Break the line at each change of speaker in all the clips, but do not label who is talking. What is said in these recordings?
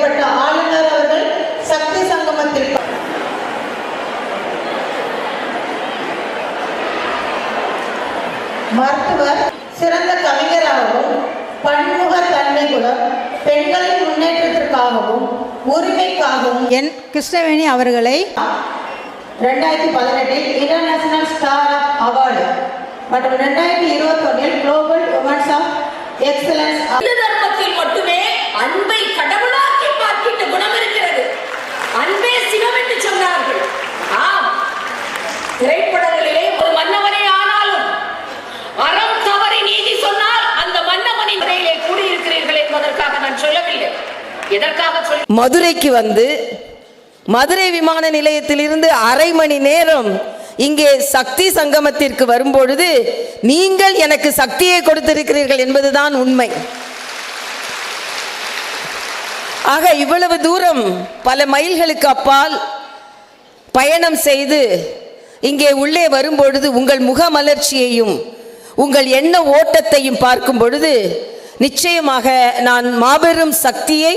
மேற்பட்ட ஆளுநர் அவர்கள் சக்தி மருத்துவர் சிறந்த கவிஞராகவும் பன்முக பெண்களின் முன்னேற்றத்திற்காகவும் உரிமைக்காகவும் என் கிருஷ்ணவேணி அவர்களை ரெண்டாயிரத்தி பதினெட்டில் இன்டர்நேஷனல் ஸ்டார் அவார்டு மற்றும் ரெண்டாயிரத்தி இருபத்தி ஒன்றில் குளோபல் உமன்ஸ் ஆஃப் எக்ஸலன்ஸ் மட்டுமே அன்பை கடவுளாக குணம் இருக்கிறது அன்பே சிவம் என்று சொன்னார்கள் ஆம் திரைப்படங்களிலே ஒரு மன்னவனே ஆனாலும் அறம் தவறி நீதி சொன்னால் அந்த மன்னவனின் கூடியிருக்கிறீர்கள் என்பதற்காக நான் சொல்லவில்லை எதற்காக மதுரைக்கு வந்து மதுரை விமான நிலையத்திலிருந்து அரை மணி நேரம் இங்கே சக்தி சங்கமத்திற்கு வரும்பொழுது நீங்கள் எனக்கு சக்தியை கொடுத்திருக்கிறீர்கள் என்பதுதான் உண்மை ஆக இவ்வளவு தூரம் பல மைல்களுக்கு அப்பால் பயணம் செய்து இங்கே உள்ளே வரும்பொழுது உங்கள் முகமலர்ச்சியையும் உங்கள் எண்ண ஓட்டத்தையும் பார்க்கும் பொழுது நிச்சயமாக நான் மாபெரும் சக்தியை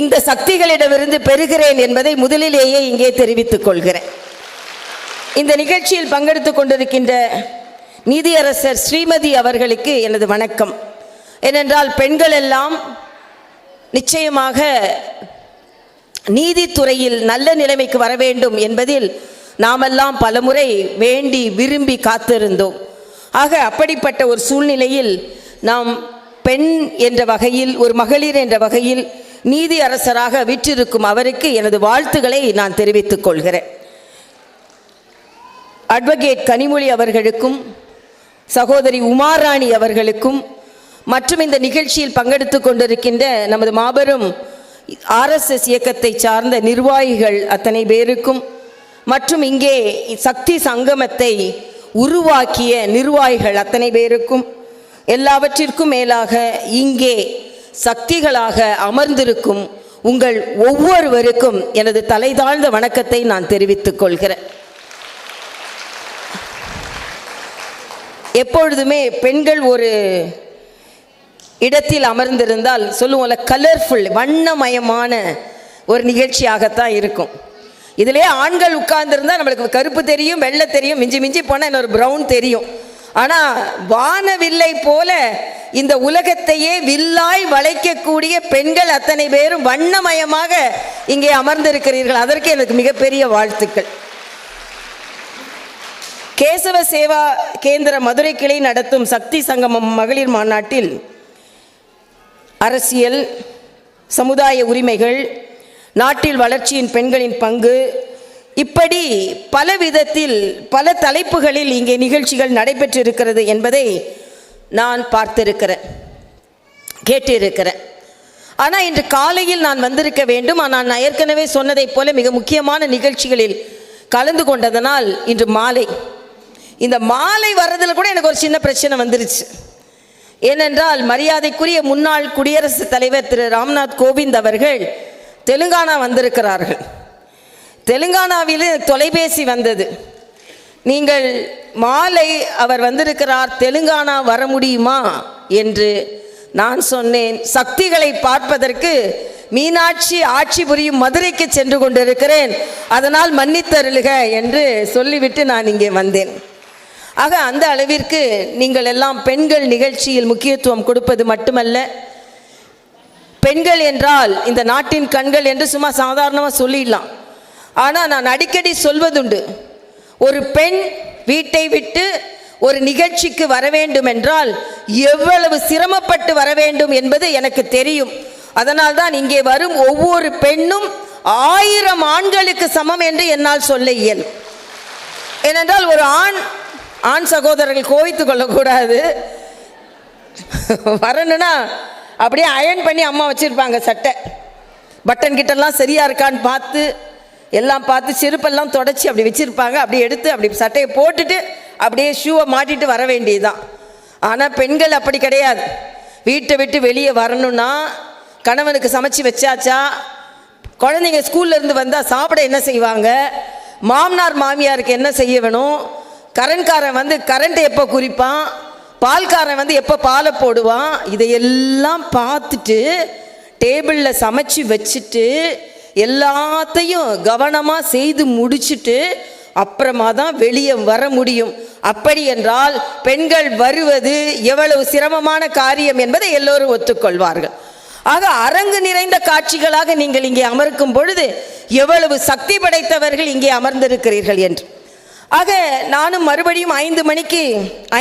இந்த சக்திகளிடமிருந்து பெறுகிறேன் என்பதை முதலிலேயே இங்கே தெரிவித்துக் கொள்கிறேன் இந்த நிகழ்ச்சியில் பங்கெடுத்து கொண்டிருக்கின்ற நீதியரசர் ஸ்ரீமதி அவர்களுக்கு எனது வணக்கம் ஏனென்றால் பெண்கள் எல்லாம் நிச்சயமாக நீதித்துறையில் நல்ல நிலைமைக்கு வர வேண்டும் என்பதில் நாமெல்லாம் பலமுறை வேண்டி விரும்பி காத்திருந்தோம் ஆக அப்படிப்பட்ட ஒரு சூழ்நிலையில் நாம் பெண் என்ற வகையில் ஒரு மகளிர் என்ற வகையில் நீதி அரசராக விற்றிருக்கும் அவருக்கு எனது வாழ்த்துக்களை நான் தெரிவித்துக் கொள்கிறேன் அட்வொகேட் கனிமொழி அவர்களுக்கும் சகோதரி உமாராணி அவர்களுக்கும் மற்றும் இந்த நிகழ்ச்சியில் பங்கெடுத்து கொண்டிருக்கின்ற நமது மாபெரும் ஆர்எஸ்எஸ் இயக்கத்தை சார்ந்த நிர்வாகிகள் அத்தனை பேருக்கும் மற்றும் இங்கே சக்தி சங்கமத்தை உருவாக்கிய நிர்வாகிகள் அத்தனை பேருக்கும் எல்லாவற்றிற்கும் மேலாக இங்கே சக்திகளாக அமர்ந்திருக்கும் உங்கள் ஒவ்வொருவருக்கும் எனது தலை தாழ்ந்த வணக்கத்தை நான் தெரிவித்துக் கொள்கிறேன் எப்பொழுதுமே பெண்கள் ஒரு இடத்தில் அமர்ந்திருந்தால் சொல்லுவோம்ல கலர்ஃபுல் வண்ணமயமான ஒரு நிகழ்ச்சியாகத்தான் இருக்கும் இதிலே ஆண்கள் உட்கார்ந்துருந்தால் நம்மளுக்கு கருப்பு தெரியும் வெள்ளை தெரியும் மிஞ்சி மிஞ்சி போனால் இன்னொரு ப்ரௌன் தெரியும் ஆனால் வானவில்லை போல இந்த உலகத்தையே வில்லாய் வளைக்கக்கூடிய பெண்கள் அத்தனை பேரும் வண்ணமயமாக இங்கே அமர்ந்திருக்கிறீர்கள் அதற்கு எனக்கு மிகப்பெரிய வாழ்த்துக்கள் கேசவ சேவா கேந்திர மதுரை கிளை நடத்தும் சக்தி சங்கமம் மகளிர் மாநாட்டில் அரசியல் சமுதாய உரிமைகள் நாட்டில் வளர்ச்சியின் பெண்களின் பங்கு இப்படி பல விதத்தில் பல தலைப்புகளில் இங்கே நிகழ்ச்சிகள் நடைபெற்றிருக்கிறது என்பதை நான் பார்த்திருக்கிறேன் கேட்டிருக்கிறேன் ஆனால் இன்று காலையில் நான் வந்திருக்க வேண்டும் ஆனால் நான் ஏற்கனவே சொன்னதைப் போல மிக முக்கியமான நிகழ்ச்சிகளில் கலந்து கொண்டதனால் இன்று மாலை இந்த மாலை வர்றதில் கூட எனக்கு ஒரு சின்ன பிரச்சனை வந்துருச்சு ஏனென்றால் மரியாதைக்குரிய முன்னாள் குடியரசுத் தலைவர் திரு ராம்நாத் கோவிந்த் அவர்கள் தெலுங்கானா வந்திருக்கிறார்கள் தெலுங்கானாவில் தொலைபேசி வந்தது நீங்கள் மாலை அவர் வந்திருக்கிறார் தெலுங்கானா வர முடியுமா என்று நான் சொன்னேன் சக்திகளை பார்ப்பதற்கு மீனாட்சி ஆட்சி புரியும் மதுரைக்கு சென்று கொண்டிருக்கிறேன் அதனால் மன்னித்தருளுக என்று சொல்லிவிட்டு நான் இங்கே வந்தேன் ஆக அந்த அளவிற்கு நீங்கள் எல்லாம் பெண்கள் நிகழ்ச்சியில் முக்கியத்துவம் கொடுப்பது மட்டுமல்ல பெண்கள் என்றால் இந்த நாட்டின் கண்கள் என்று சும்மா சாதாரணமாக சொல்லிடலாம் ஆனால் நான் அடிக்கடி சொல்வதுண்டு ஒரு பெண் வீட்டை விட்டு ஒரு நிகழ்ச்சிக்கு வர வேண்டும் என்றால் எவ்வளவு சிரமப்பட்டு வர வேண்டும் என்பது எனக்கு தெரியும் அதனால் தான் இங்கே வரும் ஒவ்வொரு பெண்ணும் ஆயிரம் ஆண்களுக்கு சமம் என்று என்னால் சொல்ல இயல் ஏனென்றால் ஒரு ஆண் ஆண் சகோதரர்கள் கோவித்து கொள்ளக்கூடாது வரணுன்னா அப்படியே அயன் பண்ணி அம்மா வச்சுருப்பாங்க சட்டை பட்டன் கிட்டெல்லாம் சரியாக இருக்கான்னு பார்த்து எல்லாம் பார்த்து செருப்பெல்லாம் தொடச்சி அப்படி வச்சுருப்பாங்க அப்படி எடுத்து அப்படி சட்டையை போட்டுட்டு அப்படியே ஷூவை மாட்டிட்டு வர வேண்டியதுதான் ஆனால் பெண்கள் அப்படி கிடையாது வீட்டை விட்டு வெளியே வரணும்னா கணவனுக்கு சமைச்சு வச்சாச்சா குழந்தைங்க ஸ்கூல்லேருந்து வந்தால் சாப்பிட என்ன செய்வாங்க மாமனார் மாமியாருக்கு என்ன செய்ய வேணும் கரண்ட்காரன் வந்து கரண்ட்டை எப்போ குறிப்பான் பால்காரன் வந்து எப்போ பாலை போடுவான் இதையெல்லாம் பார்த்துட்டு டேபிளில் சமைச்சு வச்சுட்டு எல்லாத்தையும் கவனமாக செய்து முடிச்சுட்டு அப்புறமா தான் வெளியே வர முடியும் அப்படி என்றால் பெண்கள் வருவது எவ்வளவு சிரமமான காரியம் என்பதை எல்லோரும் ஒத்துக்கொள்வார்கள் ஆக அரங்கு நிறைந்த காட்சிகளாக நீங்கள் இங்கே அமர்க்கும் பொழுது எவ்வளவு சக்தி படைத்தவர்கள் இங்கே அமர்ந்திருக்கிறீர்கள் என்று ஆக நானும் மறுபடியும் ஐந்து மணிக்கு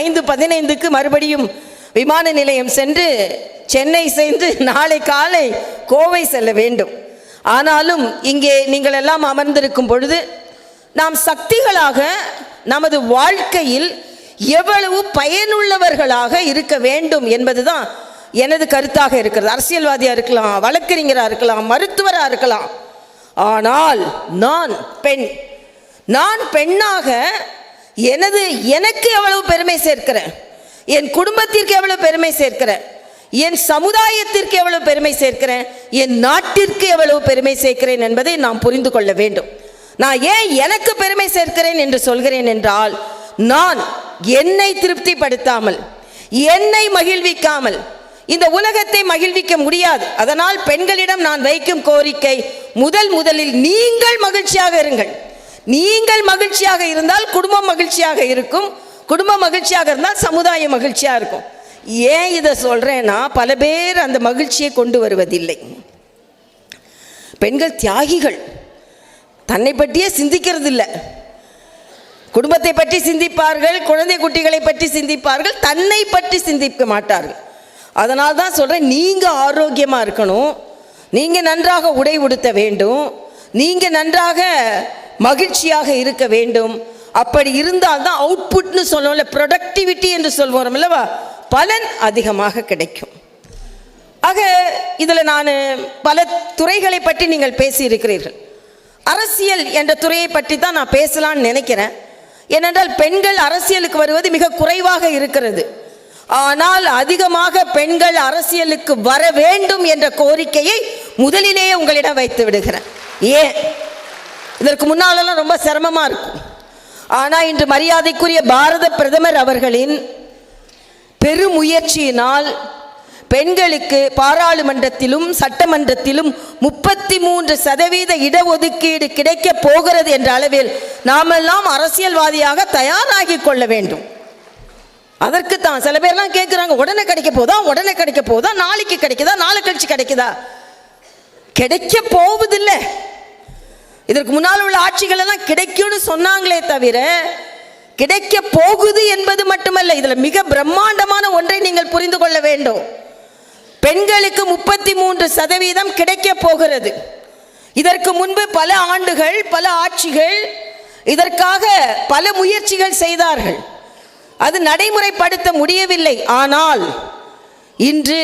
ஐந்து பதினைந்துக்கு மறுபடியும் விமான நிலையம் சென்று சென்னை சென்று நாளை காலை கோவை செல்ல வேண்டும் ஆனாலும் இங்கே நீங்கள் எல்லாம் அமர்ந்திருக்கும் பொழுது நாம் சக்திகளாக நமது வாழ்க்கையில் எவ்வளவு பயனுள்ளவர்களாக இருக்க வேண்டும் என்பதுதான் எனது கருத்தாக இருக்கிறது அரசியல்வாதியாக இருக்கலாம் வழக்கறிஞராக இருக்கலாம் மருத்துவராக இருக்கலாம் ஆனால் நான் பெண் நான் பெண்ணாக எனது எனக்கு எவ்வளவு பெருமை சேர்க்கிறேன் என் குடும்பத்திற்கு எவ்வளவு பெருமை சேர்க்கிறேன் என் சமுதாயத்திற்கு எவ்வளவு பெருமை சேர்க்கிறேன் என் நாட்டிற்கு எவ்வளவு பெருமை சேர்க்கிறேன் என்பதை நாம் புரிந்து கொள்ள வேண்டும் நான் ஏன் எனக்கு பெருமை சேர்க்கிறேன் என்று சொல்கிறேன் என்றால் நான் என்னை திருப்திப்படுத்தாமல் என்னை மகிழ்விக்காமல் இந்த உலகத்தை மகிழ்விக்க முடியாது அதனால் பெண்களிடம் நான் வைக்கும் கோரிக்கை முதல் முதலில் நீங்கள் மகிழ்ச்சியாக இருங்கள் நீங்கள் மகிழ்ச்சியாக இருந்தால் குடும்பம் மகிழ்ச்சியாக இருக்கும் குடும்பம் மகிழ்ச்சியாக இருந்தால் சமுதாயம் மகிழ்ச்சியாக இருக்கும் ஏன் இதை சொல்கிறேன்னா பல பேர் அந்த மகிழ்ச்சியை கொண்டு வருவதில்லை பெண்கள் தியாகிகள் தன்னை பற்றியே சிந்திக்கிறது இல்லை குடும்பத்தை பற்றி சிந்திப்பார்கள் குழந்தை குட்டிகளை பற்றி சிந்திப்பார்கள் தன்னை பற்றி சிந்திக்க மாட்டார்கள் அதனால் தான் சொல்கிறேன் நீங்கள் ஆரோக்கியமாக இருக்கணும் நீங்கள் நன்றாக உடை உடுத்த வேண்டும் நீங்கள் நன்றாக மகிழ்ச்சியாக இருக்க வேண்டும் அப்படி இருந்தால் தான் அவுட்புட்னு சொல்லுவோம்ல ப்ரொடக்டிவிட்டி என்று சொல்வோம் இல்லவா பலன் அதிகமாக கிடைக்கும் ஆக இதில் நான் பல துறைகளை பற்றி நீங்கள் பேசியிருக்கிறீர்கள் அரசியல் என்ற துறையை பற்றி தான் நான் பேசலான்னு நினைக்கிறேன் ஏனென்றால் பெண்கள் அரசியலுக்கு வருவது மிக குறைவாக இருக்கிறது ஆனால் அதிகமாக பெண்கள் அரசியலுக்கு வர வேண்டும் என்ற கோரிக்கையை முதலிலேயே உங்களிடம் வைத்து விடுகிறேன் ஏன் இதற்கு முன்னாலெல்லாம் ரொம்ப சிரமமாக இருக்கும் ஆனால் இன்று மரியாதைக்குரிய பாரத பிரதமர் அவர்களின் பெருமுயற்சியினால் பெண்களுக்கு பாராளுமன்றத்திலும் சட்டமன்றத்திலும் முப்பத்தி மூன்று சதவீத இடஒதுக்கீடு கிடைக்க போகிறது என்ற அளவில் நாமெல்லாம் அரசியல்வாதியாக தயாராகி கொள்ள வேண்டும் அதற்கு தான் சில பேர்லாம் கேட்குறாங்க உடனே கிடைக்க போதா உடனே கிடைக்க போதா நாளைக்கு கிடைக்குதா நாளை கழிச்சு கிடைக்குதா கிடைக்க போவதில்லை இதற்கு முன்னால் உள்ள ஆட்சிகள் எல்லாம் கிடைக்கும்னு சொன்னாங்களே தவிர கிடைக்க போகுது என்பது மட்டுமல்ல இதில் மிக பிரம்மாண்டமான ஒன்றை நீங்கள் புரிந்து கொள்ள வேண்டும் பெண்களுக்கு முப்பத்தி மூன்று சதவீதம் கிடைக்க போகிறது இதற்கு முன்பு பல ஆண்டுகள் பல ஆட்சிகள் இதற்காக பல முயற்சிகள் செய்தார்கள் அது நடைமுறைப்படுத்த முடியவில்லை ஆனால் இன்று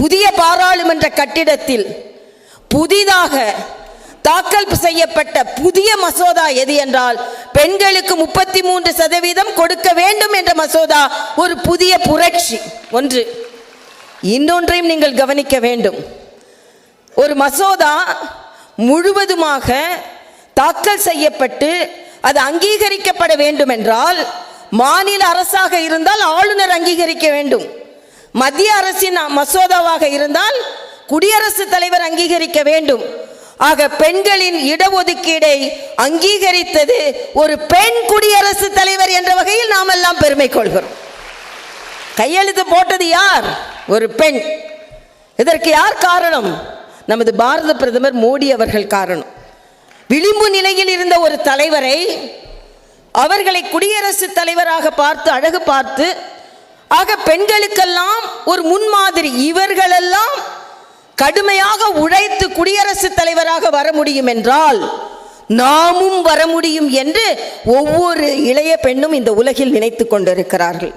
புதிய பாராளுமன்ற கட்டிடத்தில் புதிதாக தாக்கல் செய்யப்பட்ட புதிய மசோதா எது என்றால் பெண்களுக்கு முப்பத்தி மூன்று சதவீதம் கொடுக்க வேண்டும் என்ற மசோதா ஒரு புதிய புரட்சி ஒன்று இன்னொன்றையும் நீங்கள் கவனிக்க வேண்டும் ஒரு மசோதா முழுவதுமாக தாக்கல் செய்யப்பட்டு அது அங்கீகரிக்கப்பட வேண்டும் என்றால் மாநில அரசாக இருந்தால் ஆளுநர் அங்கீகரிக்க வேண்டும் மத்திய அரசின் மசோதாவாக இருந்தால் குடியரசுத் தலைவர் அங்கீகரிக்க வேண்டும் ஆக பெண்களின் இடஒதுக்கீடை அங்கீகரித்தது ஒரு பெண் குடியரசு தலைவர் என்ற வகையில் நாம் எல்லாம் பெருமை கொள்கிறோம் கையெழுத்து போட்டது யார் ஒரு பெண் இதற்கு யார் காரணம் நமது பாரத பிரதமர் மோடி அவர்கள் காரணம் விளிம்பு நிலையில் இருந்த ஒரு தலைவரை அவர்களை குடியரசுத் தலைவராக பார்த்து அழகு பார்த்து ஆக பெண்களுக்கெல்லாம் ஒரு முன்மாதிரி இவர்களெல்லாம் கடுமையாக உழைத்து குடியரசுத் தலைவராக வர முடியும் என்றால் நாமும் வர முடியும் என்று ஒவ்வொரு இளைய பெண்ணும் இந்த உலகில் நினைத்து கொண்டிருக்கிறார்கள்